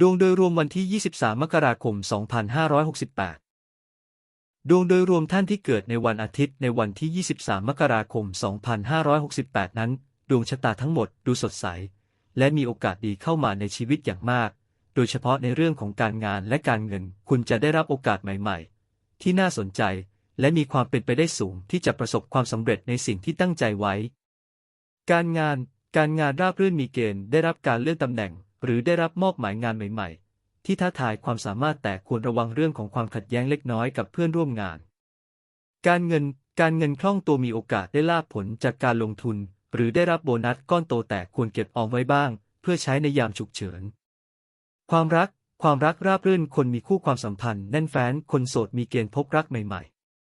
ดวงโดยรวมวันที่ 23 มกราคม 2568 ดวงโดยรวมท่านที่เกิดในวันอาทิตย์ในวันที่ 23 มกราคม 2568 นั้น ดวงชะตาทั้งหมดดูสดใส และมีโอกาสดีเข้ามาในชีวิตอย่างมาก โดยเฉพาะในเรื่องของการงานและการเงิน คุณจะได้รับโอกาสใหม่ ๆ ที่น่าสนใจ และมีความเป็นไปได้สูงที่จะประสบความสำเร็จในสิ่งที่ตั้งใจไว้ การงาน การงานราบรื่นมีเกณฑ์ได้รับการเลื่อนตำแหน่ง หรือได้รับมอบหมายงานใหม่ๆ ที่ท้าทายความสามารถแต่ควรระวังเรื่องของความขัดแย้งเล็กน้อยกับเพื่อนร่วมงาน การเงินการเงินคล่องตัวมีโอกาสได้ลาบผลจากการลงทุน หรือได้รับโบนัสก้อนโตแต่ควรเก็บออมไว้บ้าง เพื่อใช้ในยามฉุกเฉิน ความรักความรักราบรื่นคนมีคู่ความสัมพันธ์แน่นแฟ้นคนโสดมีเกณฑ์พบรักใหม่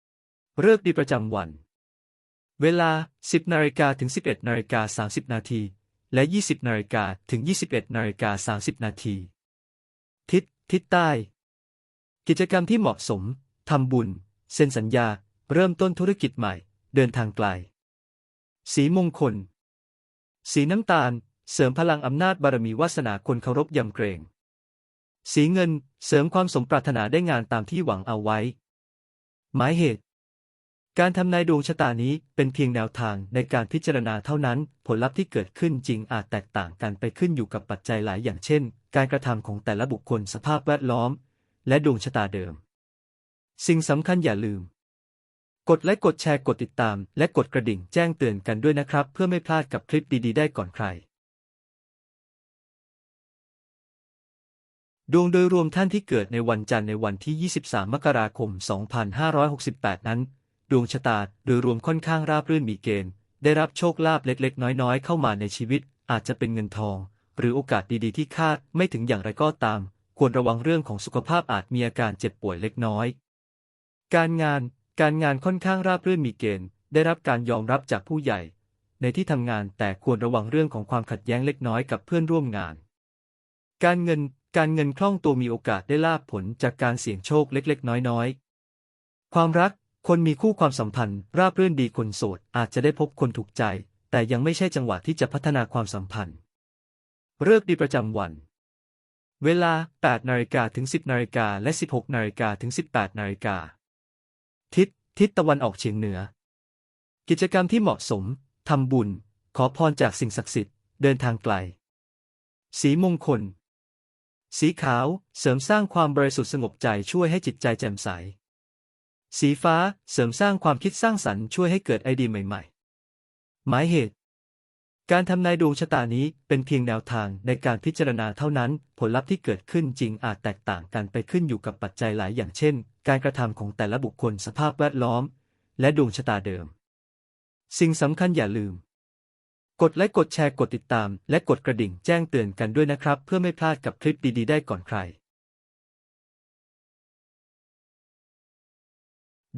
ๆ เลิกษ์ดีประจำวัน เวลา 10นาฬิกาถึง 11นาฬิกา30นาที และ 20นาฬิกาถึง 21นาฬิกา30 นาที ทิศ ทิศใต้ กิจกรรมที่เหมาะสม ทำบุญ เซ็นสัญญา เริ่มต้นธุรกิจใหม่ เดินทางไกล สีมงคล สีน้ำตาล เสริมพลังอำนาจบารมีวาสนาคนเคารพยำเกรง สีเงิน เสริมความสมปรารถนาได้งานตามที่หวังเอาไว้ หมายเหตุ การทำนายดวงชะตานี้เป็นเพียงแนวทางในการพิจารณาเท่านั้น ผลลัพธ์ที่เกิดขึ้นจริงอาจแตกต่างกันไปขึ้นอยู่กับปัจจัยหลายอย่างเช่น การกระทำของแต่ละบุคคลสภาพแวดล้อม และดวงชะตาเดิม สิ่งสำคัญอย่าลืม กดไลค์กดแชร์กดติดตาม และกดกระดิ่งแจ้งเตือนกันด้วยนะครับ เพื่อไม่พลาดกับคลิปดีๆ ได้ก่อนใคร ดวงโดยรวมท่านที่เกิดในวันจันทร์ในวันที่ 23 มกราคม 2568 นั้น ดวงชะตาโดยรวมค่อนข้างราบรื่นมีเกณฑ์ ได้รับโชคลาภเล็กๆ น้อยๆ เข้ามาในชีวิต อาจจะเป็นเงินทอง หรือโอกาสดีๆ ที่คาดไม่ถึงอย่างไรก็ตาม ควรระวังเรื่องของสุขภาพอาจมีอาการเจ็บป่วยเล็กน้อย การงานการงานค่อนข้างราบรื่นมีเกณฑ์ ได้รับการยอมรับจากผู้ใหญ่ ในที่ทำงานแต่ควรระวังเรื่องของความขัดแย้งเล็กน้อยกับเพื่อนร่วมงาน การเงินการเงินคล่องตัวมีโอกาสได้ลาบผลจากการเสี่ยงโชคเล็กๆ น้อยๆ ความรัก คนมีคู่ความสัมพันธ์ ราบรื่นดีคนโสด อาจจะได้พบคนถูกใจ แต่ยังไม่ใช่จังหวะที่จะพัฒนาความสัมพันธ์เลิกดีประจำวัน เวลา 8นาฬิกาถึง 10นาฬิกาและ 16นาฬิกาถึง 18นาฬิกาทิศทิศตะวันออกเฉียงเหนือ กิจกรรมที่เหมาะสม ทำบุญ ขอพรจากสิ่งศักดิ์สิทธิ์ เดินทางไกล สีมงคล สีขาว เสริมสร้างความบริสุทธิ์สงบใจช่วยให้จิตใจแจ่มใส สีฟ้าเสริมสร้างความคิดสร้างสรรค์ช่วยให้เกิดไอเดียใหม่ๆ หมายเหตุ การทำนายดวงชะตานี้เป็นเพียงแนวทางในการพิจารณาเท่านั้น ผลลัพธ์ที่เกิดขึ้นจริงอาจแตกต่างกันไปขึ้นอยู่กับปัจจัยหลายอย่างเช่น การกระทำของแต่ละบุคคลสภาพแวดล้อม และดวงชะตาเดิม สิ่งสำคัญอย่าลืม กดไลค์กดแชร์กดติดตาม และกดกระดิ่งแจ้งเตือนกันด้วยนะครับ เพื่อไม่พลาดกับคลิปดีๆ ได้ก่อนใคร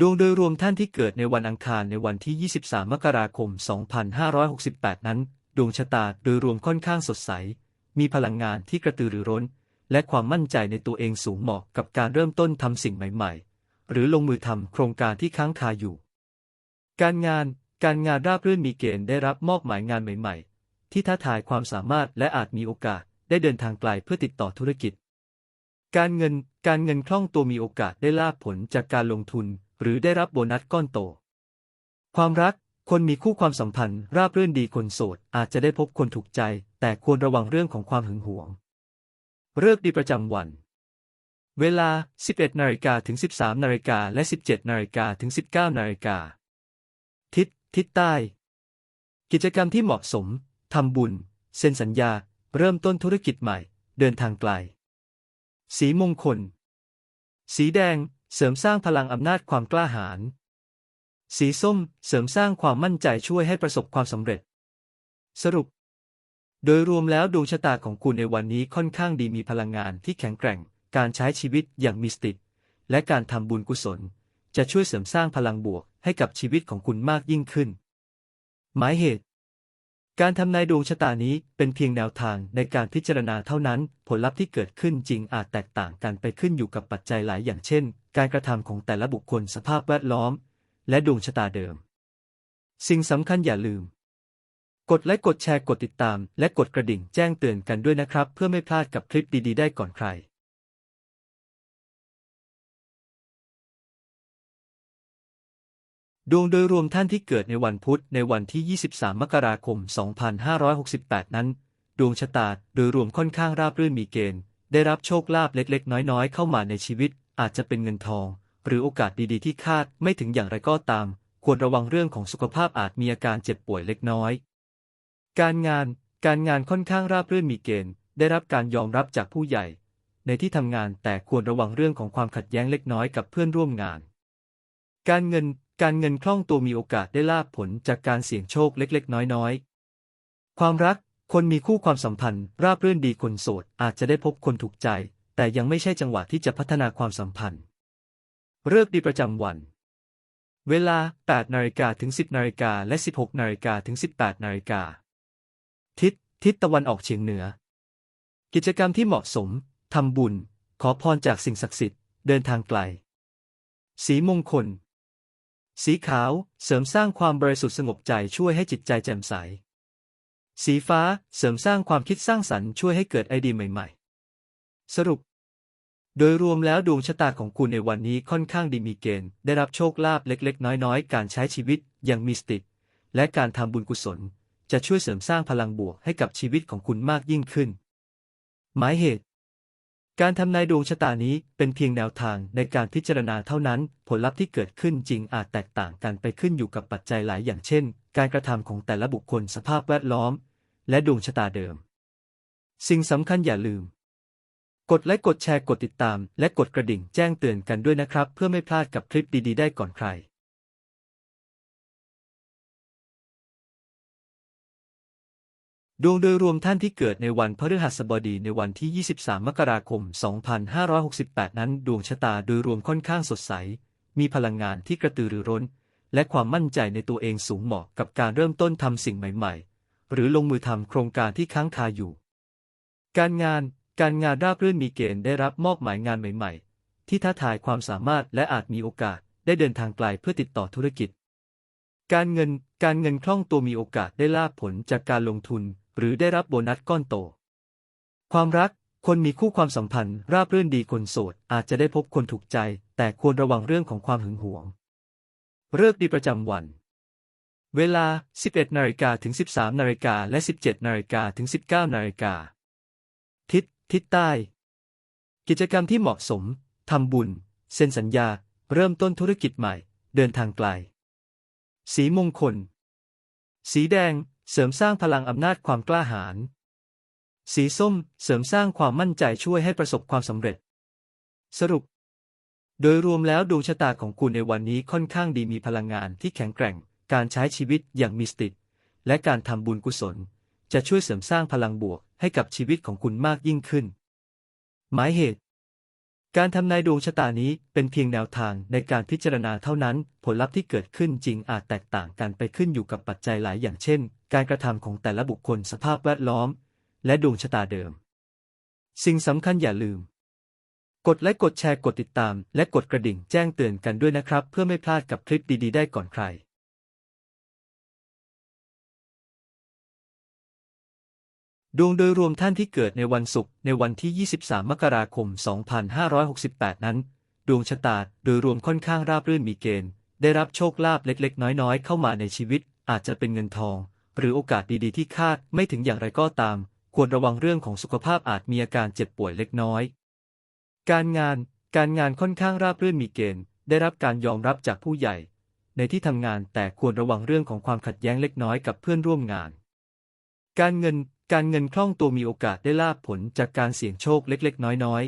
ดวงโดยรวมท่านที่เกิดในวันอังคารในวันที่ 23 มกราคม 2568 นั้น ดวงชะตาโดยรวมค่อนข้างสดใส มีพลังงานที่กระตือรือร้น และความมั่นใจในตัวเองสูงเหมาะกับการเริ่มต้นทำสิ่งใหม่ๆ หรือลงมือทำโครงการที่ค้างคาอยู่ การงาน การงานราบรื่นมีเกณฑ์ได้รับมอบหมายงานใหม่ ๆ ที่ท้าทายความสามารถและอาจมีโอกาสได้เดินทางไกลเพื่อติดต่อธุรกิจ การเงิน การเงินคล่องตัวมีโอกาสได้ลาบผลจากการลงทุน หรือได้รับโบนัสก้อนโต ความรัก คนมีคู่ความสัมพันธ์ ราบรื่นดีคนโสด อาจจะได้พบคนถูกใจ แต่ควรระวังเรื่องของความหึงหวง เลิกษ์ดีประจำวัน เวลา 11นาฬิกาถึง 13นาฬิกาและ 17นาฬิกาถึง 19นาฬิกาทิศ ทิศใต้ กิจกรรมที่เหมาะสม ทำบุญ เซ็นสัญญา เริ่มต้นธุรกิจใหม่ เดินทางไกล สีมงคล สีแดง เสริมสร้างพลังอำนาจความกล้าหาญ สีส้ม เสริมสร้างความมั่นใจช่วยให้ประสบความสำเร็จ สรุป โดยรวมแล้วดวงชะตาของคุณในวันนี้ค่อนข้างดีมีพลังงานที่แข็งแกร่ง การใช้ชีวิตอย่างมีสติ และการทำบุญกุศล จะช่วยเสริมสร้างพลังบวกให้กับชีวิตของคุณมากยิ่งขึ้น หมายเหตุ การทำนายดวงชะตานี้เป็นเพียงแนวทางในการพิจารณาเท่านั้น ผลลัพธ์ที่เกิดขึ้นจริงอาจแตกต่างกันไปขึ้นอยู่กับปัจจัยหลายอย่างเช่น การกระทำของแต่ละบุคคลสภาพแวดล้อม และดวงชะตาเดิม สิ่งสำคัญอย่าลืม กดไลค์กดแชร์กดติดตาม และกดกระดิ่งแจ้งเตือนกันด้วยนะครับ เพื่อไม่พลาดกับคลิปดีๆ ได้ก่อนใครดวงโดยรวมท่านที่เกิดในวันพุธในวันที่ 23 มกราคม 2568 นั้น ดวงชะตาโดยรวมค่อนข้างราบรื่นมีเกณฑ์ ได้รับโชคลาภเล็กๆ น้อยๆ เข้ามาในชีวิต อาจจะเป็นเงินทอง หรือโอกาสดีๆที่คาดไม่ถึงอย่างไรก็ตาม ควรระวังเรื่องของสุขภาพอาจมีอาการเจ็บป่วยเล็กน้อย การงานการงานค่อนข้างราบรื่นมีเกณฑ์ ได้รับการยอมรับจากผู้ใหญ่ ในที่ทำงานแต่ควรระวังเรื่องของความขัดแย้งเล็กน้อยกับเพื่อนร่วมงาน การเงินการเงินคล่องตัวมีโอกาสได้ลาบผลจากการเสี่ยงโชคเล็ก ๆ น้อยๆ ความรัก คนมีคู่ความสัมพันธ์ ราบรื่นดีคนโสด อาจจะได้พบคนถูกใจ แต่ยังไม่ใช่จังหวะที่จะพัฒนาความสัมพันธ์ เลิกดีประจำวัน เวลา 8นาฬิกาถึง 10นาฬิกาและ 16นาฬิกาถึง 18นาฬิกา ทิศ ทิศตะวันออกเฉียงเหนือ กิจกรรมที่เหมาะสม ทำบุญ ขอพรจากสิ่งศักดิ์สิทธิ์ เดินทางไกล สีมงคล สีขาว เสริมสร้างความบริสุทธิ์สงบใจช่วยให้จิตใจแจ่มใส สีฟ้า เสริมสร้างความคิดสร้างสรรค์ช่วยให้เกิดไอเดียใหม่ ๆ สรุป โดยรวมแล้วดวงชะตาของคุณในวันนี้ค่อนข้างดีมีเกณฑ์ ได้รับโชคลาภเล็กๆ น้อยๆ การใช้ชีวิตอย่างมีสติและการทำบุญกุศล จะช่วยเสริมสร้างพลังบวกให้กับชีวิตของคุณมากยิ่งขึ้น หมายเหตุ การทำนายดวงชะตานี้เป็นเพียงแนวทางในการพิจารณาเท่านั้น ผลลัพธ์ที่เกิดขึ้นจริงอาจแตกต่างกันไปขึ้นอยู่กับปัจจัยหลายอย่างเช่น การกระทำของแต่ละบุคคลสภาพแวดล้อม และดวงชะตาเดิม สิ่งสำคัญอย่าลืม กดไลค์กดแชร์กดติดตาม และกดกระดิ่งแจ้งเตือนกันด้วยนะครับ เพื่อไม่พลาดกับคลิปดีๆ ได้ก่อนใครดวงโดยรวมท่านที่เกิดในวันพฤหัสบดีในวันที่ 23 มกราคม 2568 นั้น ดวงชะตาโดยรวมค่อนข้างสดใส มีพลังงานที่กระตือรือร้น และความมั่นใจในตัวเองสูงเหมาะกับการเริ่มต้นทำสิ่งใหม่ ๆ หรือลงมือทำโครงการที่ค้างคาอยู่ การงาน การงานราบรื่นมีเกณฑ์ได้รับมอบหมายงานใหม่ ๆ ที่ท้าทายความสามารถและอาจมีโอกาสได้เดินทางไกลเพื่อติดต่อธุรกิจ การเงินการเงินคล่องตัวมีโอกาสได้ลาภผลจากการลงทุน หรือได้รับโบนัสก้อนโต ความรัก คนมีคู่ความสัมพันธ์ ราบรื่นดีคนโสด อาจจะได้พบคนถูกใจ แต่ควรระวังเรื่องของความหึงหวงเลิกษ์ดีประจำวัน เวลา 11นาฬิกาถึง 13นาฬิกาและ 17นาฬิกาถึง 19นาฬิกาทิศ ทิศใต้ กิจกรรมที่เหมาะสม ทำบุญ เซ็นสัญญา เริ่มต้นธุรกิจใหม่ เดินทางไกล สีมงคล สีแดง เสริมสร้างพลังอำนาจความกล้าหาญ สีส้ม เสริมสร้างความมั่นใจช่วยให้ประสบความสำเร็จ สรุป โดยรวมแล้วดวงชะตาของคุณในวันนี้ค่อนข้างดีมีพลังงานที่แข็งแกร่ง การใช้ชีวิตอย่างมีสติและการทำบุญกุศล จะช่วยเสริมสร้างพลังบวกให้กับชีวิตของคุณมากยิ่งขึ้น หมายเหตุ การทำนายดวงชะตานี้เป็นเพียงแนวทางในการพิจารณาเท่านั้น ผลลัพธ์ที่เกิดขึ้นจริงอาจแตกต่างกันไปขึ้นอยู่กับปัจจัยหลายอย่างเช่น การกระทำของแต่ละบุคคลสภาพแวดล้อม และดวงชะตาเดิม สิ่งสำคัญอย่าลืม กดไลค์กดแชร์กดติดตาม และกดกระดิ่งแจ้งเตือนกันด้วยนะครับ เพื่อไม่พลาดกับคลิปดีๆ ได้ก่อนใคร ดวงโดยรวมท่านที่เกิดในวันศุกร์ในวันที่ 23 มกราคม 2568 นั้น ดวงชะตาโดยรวมค่อนข้างราบรื่นมีเกณฑ์ ได้รับโชคลาภเล็ก ๆ น้อย ๆ เข้ามาในชีวิต อาจจะเป็นเงินทอง หรือโอกาสดี ๆ ที่คาดไม่ถึงอย่างไรก็ตาม ควรระวังเรื่องของสุขภาพอาจมีอาการเจ็บป่วยเล็กน้อย การงาน การงานค่อนข้างราบรื่นมีเกณฑ์ ได้รับการยอมรับจากผู้ใหญ่ ในที่ทำงานแต่ควรระวังเรื่องของความขัดแย้งเล็กน้อยกับเพื่อนร่วมงานการเงิน การเงินคล่องตัวมีโอกาสได้ลาบผลจากการเสี่ยงโชคเล็ก ๆ น้อย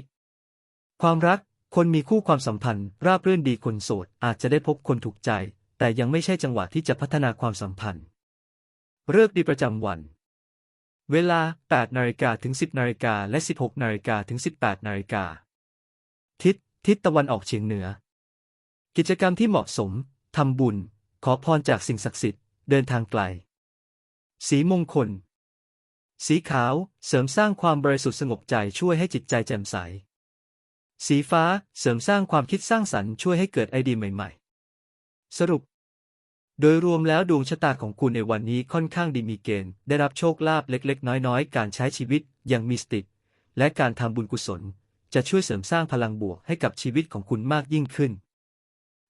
ๆ ความรัก คนมีคู่ความสัมพันธ์ ราบรื่นดีคนโสด อาจจะได้พบคนถูกใจ แต่ยังไม่ใช่จังหวะที่จะพัฒนาความสัมพันธ์เลิกดีประจำวัน เวลา 8 นาฬิกาถึง 10 นาฬิกาและ 16 นาฬิกาถึง 18 นาฬิกา ทิศ ทิศตะวันออกเฉียงเหนือ กิจกรรมที่เหมาะสม ทำบุญ ขอพรจากสิ่งศักดิ์สิทธิ์ เดินทางไกล สีมงคล สีขาว เสริมสร้างความบริสุทธิ์สงบใจช่วยให้จิตใจแจ่มใส สีฟ้า เสริมสร้างความคิดสร้างสรรค์ช่วยให้เกิดไอเดียใหม่ ๆ สรุป โดยรวมแล้วดวงชะตาของคุณในวันนี้ค่อนข้างดีมีเกณฑ์ ได้รับโชคลาภเล็ก ๆ น้อย ๆ การใช้ชีวิตอย่างมีสติ และการทำบุญกุศล จะช่วยเสริมสร้างพลังบวกให้กับชีวิตของคุณมากยิ่งขึ้น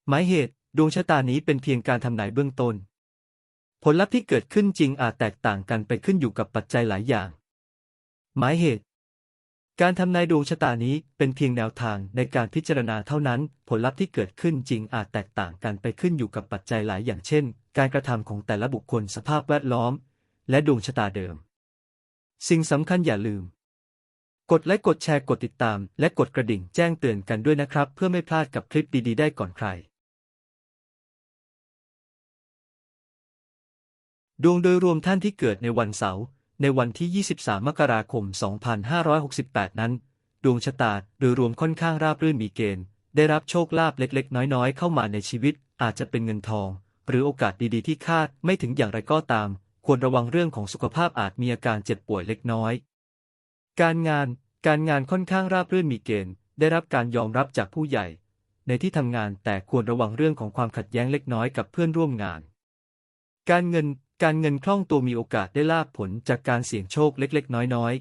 หมายเหตุ ดวงชะตานี้เป็นเพียงการทำนายเบื้องต้น ผลลัพธ์ที่เกิดขึ้นจริงอาจแตกต่างกันไปขึ้นอยู่กับปัจจัยหลายอย่าง หมายเหตุ การทำนายดวงชะตานี้เป็นเพียงแนวทางในการพิจารณาเท่านั้น ผลลัพธ์ที่เกิดขึ้นจริงอาจแตกต่างกันไปขึ้นอยู่กับปัจจัยหลายอย่างเช่น การกระทำของแต่ละบุคคลสภาพแวดล้อม และดวงชะตาเดิม สิ่งสำคัญอย่าลืม กดไลค์กดแชร์กดติดตาม และกดกระดิ่งแจ้งเตือนกันด้วยนะครับ เพื่อไม่พลาดกับคลิปดีๆ ได้ก่อนใคร ดวงโดยรวมท่านที่เกิดในวันเสาร์ในวันที่ 23 มกราคม 2568 นั้น ดวงชะตาโดยรวมค่อนข้างราบรื่นมีเกณฑ์ ได้รับโชคลาภเล็กๆ น้อยๆ เข้ามาในชีวิต อาจจะเป็นเงินทอง หรือโอกาสดีๆ ที่คาดไม่ถึงอย่างไรก็ตาม ควรระวังเรื่องของสุขภาพอาจมีอาการเจ็บป่วยเล็กน้อย การงาน การงานค่อนข้างราบรื่นมีเกณฑ์ ได้รับการยอมรับจากผู้ใหญ่ ในที่ทำงานแต่ควรระวังเรื่องของความขัดแย้งเล็กน้อยกับเพื่อนร่วมงาน การเงิน การเงินคล่องตัวมีโอกาสได้ลาบผลจากการเสี่ยงโชคเล็ก ๆ น้อย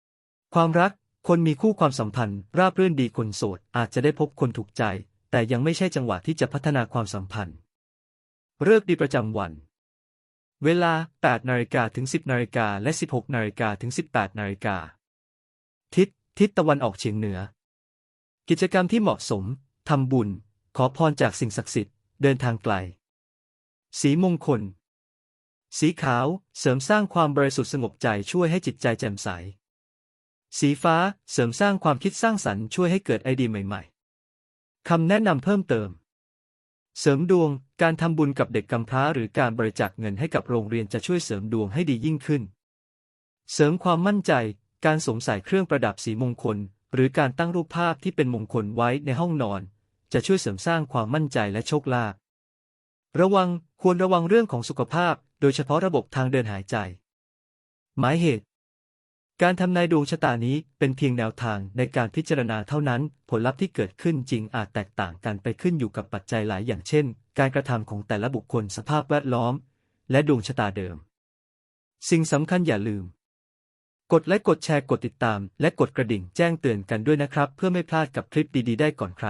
ๆ ความรัก คนมีคู่ความสัมพันธ์ ราบรื่นดีคนโสด อาจจะได้พบคนถูกใจ แต่ยังไม่ใช่จังหวะที่จะพัฒนาความสัมพันธ์ เลิกดีประจำวัน เวลา 8นาฬิกาถึง 10นาฬิกาและ 16นาฬิกาถึง 18นาฬิกาทิศ ทิศตะวันออกเฉียงเหนือ กิจกรรมที่เหมาะสม ทำบุญ ขอพรจากสิ่งศักดิ์สิทธิ์ เดินทางไกล สีมงคล สีขาวเสริมสร้างความบริสุทธิ์สงบใจช่วยให้จิตใจแจ่มใส สีฟ้าเสริมสร้างความคิดสร้างสรรค์ช่วยให้เกิดไอเดียใหม่ๆ คำแนะนำเพิ่มเติม เสริมดวง การทำบุญกับเด็กกำพร้า หรือการบริจาคเงินให้กับโรงเรียนจะช่วยเสริมดวงให้ดียิ่งขึ้น เสริมความมั่นใจ การสวมใส่เครื่องประดับสีมงคล หรือการตั้งรูปภาพที่เป็นมงคลไว้ในห้องนอน จะช่วยเสริมสร้างความมั่นใจและโชคลาภ ระวังควรระวังเรื่องของสุขภาพ โดยเฉพาะระบบทางเดินหายใจ หมายเหตุ การทำนายดวงชะตานี้เป็นเพียงแนวทางในการพิจารณาเท่านั้น ผลลัพธ์ที่เกิดขึ้นจริงอาจแตกต่างกันไปขึ้นอยู่กับปัจจัยหลายอย่างเช่น การกระทำของแต่ละบุคคลสภาพแวดล้อม และดวงชะตาเดิม สิ่งสำคัญอย่าลืม กดไลค์กดแชร์กดติดตาม และกดกระดิ่งแจ้งเตือนกันด้วยนะครับ เพื่อไม่พลาดกับคลิปดีๆ ได้ก่อนใคร